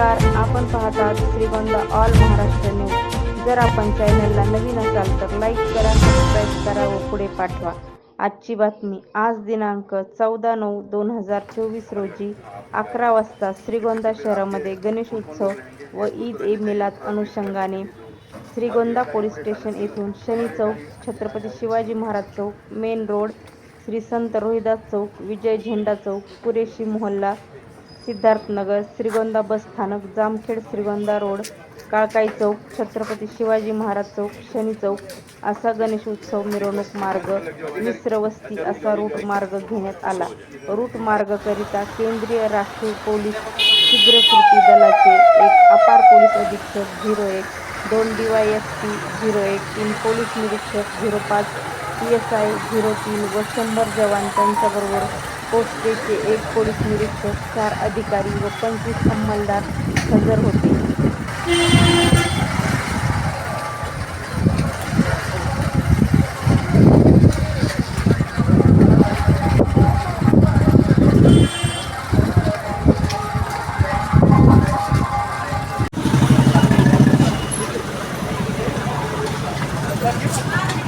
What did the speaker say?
नमस्कार आपण पाहतात श्रीगोंदा ऑल महाराष्ट्र न्यूज जर आपण चॅनलला नवीन असाल तर लाईक करा सबस्क्राईब करा व पुढे पाठवा. आजची बातमी आज दिनांक चौदा नऊ दोन हजार चोवीस रोजी अकरा वाजता श्रीगोंदा शहरामध्ये गणेश उत्सव व ईद ए मिलाद अनुषंगाने श्रीगोंदा पोलीस स्टेशन येथून शनी चौक छत्रपती शिवाजी महाराज चौक मेन रोड श्री संत रोहिदास चौक विजय झेंडा चौक कुरेशी मोहल्ला सिद्धार्थनगर श्रीगोंदा बस स्थानक जामखेड श्रीगोंदा रोड काळकाई चौक छत्रपती शिवाजी महाराज चौक शनी चौक असा गणेश उत्सव मिरवणूक मार्ग मिश्र वस्ती असा रूट मार्ग घेण्यात आला. रूट मार्गकरिता केंद्रीय राखीव पोलीस शीघ्र कृती दलाचे एक अपार पोलीस अधीक्षक झिरो एक दोन D Y S P zero एक तीन पोलीस निरीक्षक झिरो पाच पी एस आय झिरो तीन व शंभर जवान त्यांच्याबरोबर पोस्टेचे एक पोलीस निरीक्षक चार अधिकारी व पंचवीस अंमलदार हजर होते. Thank